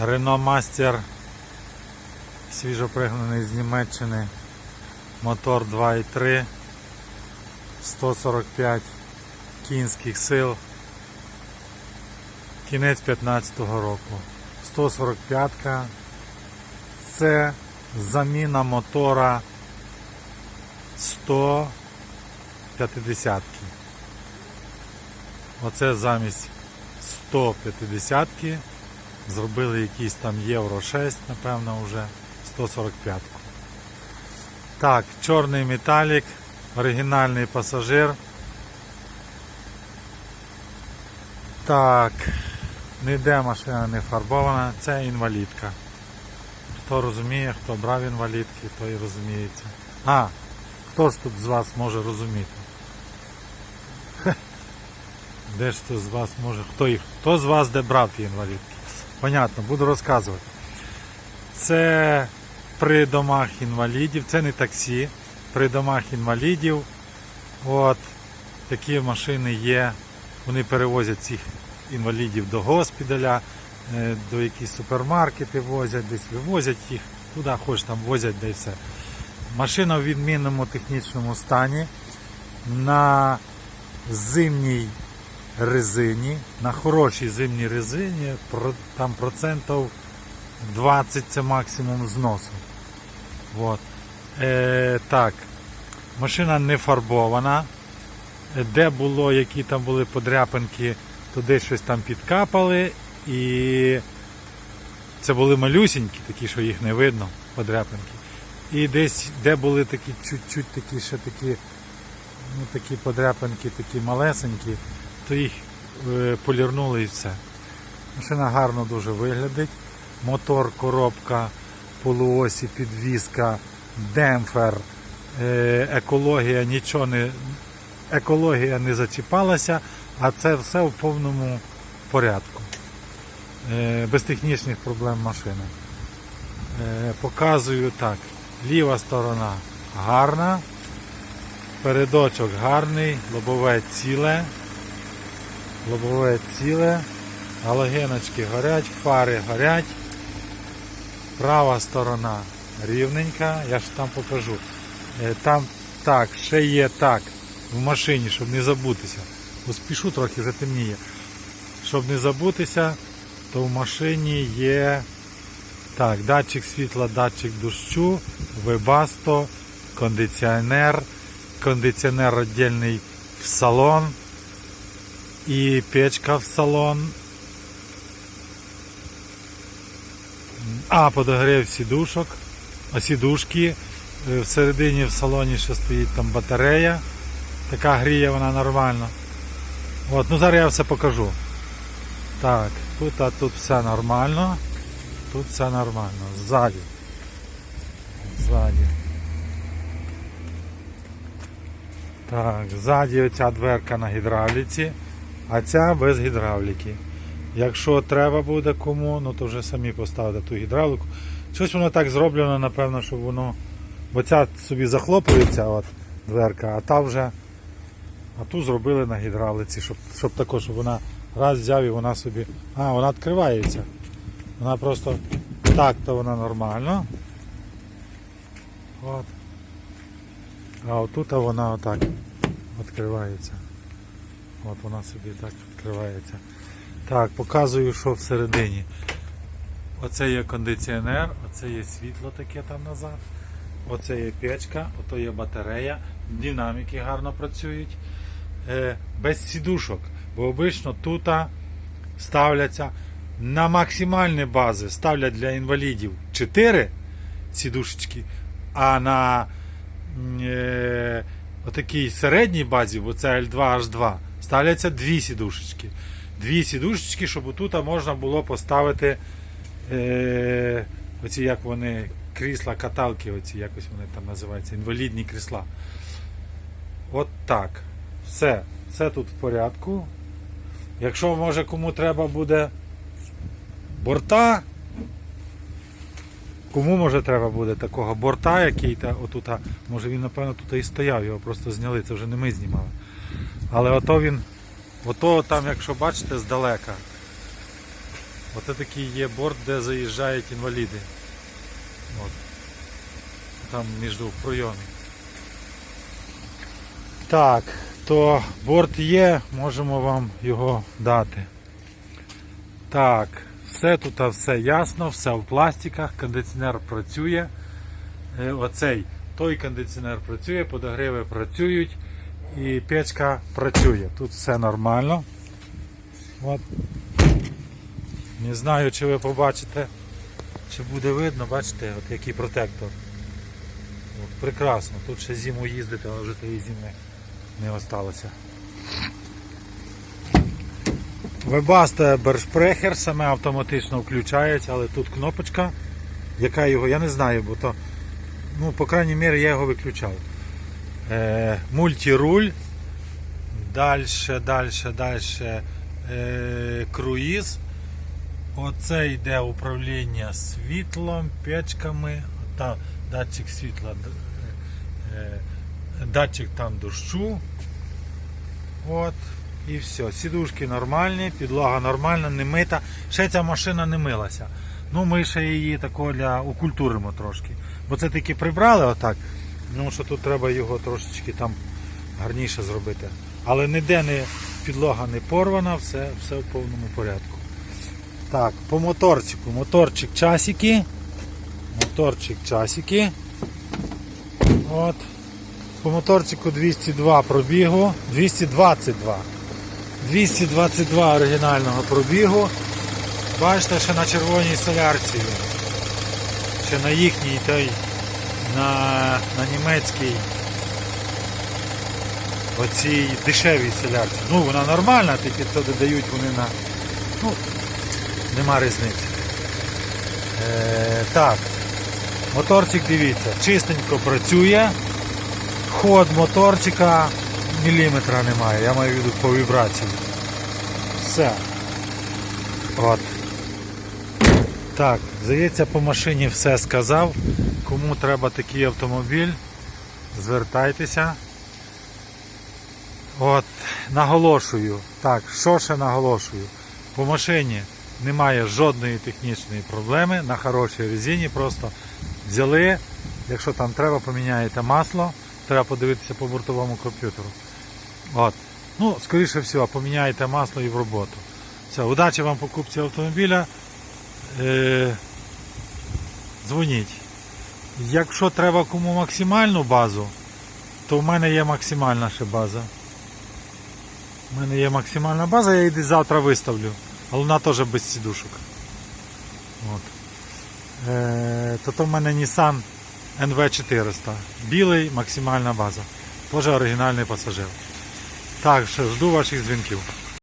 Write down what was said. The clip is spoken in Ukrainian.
Renault Master свіжопригнаний з Німеччини. Мотор 2.3, 145 кінських сил. Кінець 15-го року. 145-ка це заміна мотора 150 Оце замість 150 зробили якийсь там Євро 6, напевно, вже 145. Так, чорний металік, оригінальний пасажир. Так, ніде машина не фарбована, це інвалідка. Хто розуміє, хто брав інвалідки, той розуміється. А, хто ж тут з вас може розуміти? Де ж хто з вас може? Хто їх? Хто з вас де брав ті інвалідки? Понятно, буду розказувати. Це при домах інвалідів, це не таксі, при домах інвалідів. От такі машини є. Вони перевозять цих інвалідів до госпіталя, е, до якісь супермаркети возять, десь вивозять їх, туди хоч там возять, де все. Машина в відмінному технічному стані. На зимній резині, на хорошій зимній резині, там процентів 20 це максимум зносу. От. Е, так, машина не фарбована. Де було, які там були подряпинки, десь щось там підкапали. І це були малюсінькі, такі, що їх не видно, подряпинки. І десь, де були такі чуть-чуть такі ще такі, ну, такі подряпинки, такі малесенькі, то їх е, полірнули і все. Машина гарно дуже виглядить. Мотор, коробка, полуосі, підвізка, демпфер, е, екологія нічого не. Екологія не зачіпалася, а це все в повному порядку. Е, без технічних проблем машини. Е, показую так. Ліва сторона гарна, передочок гарний, лобове ціле, лобове ціле, галогеночки горять, фари горять. Права сторона рівненька, я ж там покажу. Е, Там так, ще є так, в машині, щоб не забутися. Поспішу трохи, вже темніє. Щоб не забутися, то в машині є так, датчик світла, датчик дощу, вебасто, кондиціонер, кондиціонер віддільний в салон і печка в салон. А, подогрів сідушок, а сідушки. Е, Всередині в салоні ще стоїть там батарея. Така гріє вона нормально. От, ну зараз я все покажу. Так, тут, а тут все нормально. Тут все нормально. Ззаді. Ззаді. Так, ззаді оця дверка на гідравліці, а ця без гідравліки. Якщо треба буде кому, ну то вже самі поставите ту гідравліку. Щось воно так зроблено, напевно, щоб воно. Бо ця собі захлопується от дверка, а та вже. А ту зробили на гідравлиці, щоб, щоб також, щоб вона раз взяв і вона собі. А, вона відкривається. Вона просто так, то вона нормально. От. А отут вона отак відкривається. От вона собі так відкривається. Так, показую, що всередині. Оце є кондиціонер, оце є світло таке там назад. Оце є печка, ото є батарея, динаміки гарно працюють. Е, без сідушок, бо обично тут ставляться на максимальні бази, ставлять для інвалідів 4 сідушечки, а на е, отакій середній базі, бо це L2H2, ставляться дві сідушечки. Дві сідушечки, щоб тут можна було поставити е, оці як вони, крісла, каталки, оці, якось вони там називаються, інвалідні крісла. От так. Все. Все тут в порядку. Якщо може кому треба буде борта, кому може треба буде такого борта, який та, отут, може він напевно тут і стояв, його просто зняли, це вже не ми знімали. Але ото він, ото там, якщо бачите, здалека. Оце такий є борт, де заїжджають інваліди. От. Там між в пройомі. Так, то борт є, можемо вам його дати. Так, все тут все ясно, все в пластиках, кондиціонер працює. Е, Оцей той кондиціонер працює, подогріви працюють і печка працює. Тут все нормально. От. Не знаю, чи ви побачите, чи буде видно, бачите, от який протектор. От, прекрасно. Тут ще зиму їздити, але вже тієї зими не осталося. Вебасте Бершпрехер саме автоматично включається, але тут кнопочка, яка його, я не знаю, бо то, ну, по крайній мірі, я його виключав. Е, мультируль. Далі, далі, далі е, круїз. Оце йде управління світлом, печками, там датчик світла, д- е, датчик там дощу. От. І все. Сідушки нормальні, підлога нормальна, не мита. Ще ця машина не милася. Ну, ми ще її тако для окультуримо трошки. Бо це таки прибрали отак. Ну що тут треба його трошечки там гарніше зробити. Але ніде не підлога не порвана, все, все в повному порядку. Так, по моторчику. Моторчик часики. Моторчик часики. От. По моторчику 202 пробігу. 222. 222 оригінального пробігу. Бачите, ще на червоній солярці. Ще на їхній той, на, на німецькій оцій дешевій солярці. Ну, вона нормальна, тільки це додають вони на. Ну, нема різниці. Е, так. Моторчик дивіться, чистенько працює. Ход моторчика міліметра немає, я маю в виду по вібрації. Все. От. Так, здається, по машині все сказав. Кому треба такий автомобіль, звертайтеся. От, наголошую. Так, що ще наголошую? По машині немає жодної технічної проблеми. На хорошій резині просто взяли. Якщо там треба, поміняєте масло. Треба подивитися по бортовому комп'ютеру. От. Ну, скоріше всього, поміняєте масло і в роботу. Все, удачі вам покупці автомобіля. Е, дзвоніть. Якщо треба кому максимальну базу, то в мене є максимальна ще база. У мене є максимальна база, я її завтра виставлю. Але вона теж без сідушок. От. Е, то то в мене Nissan NV400. Білий, максимальна база. Теж оригінальний пасажир. Так, що жду ваших дзвінків.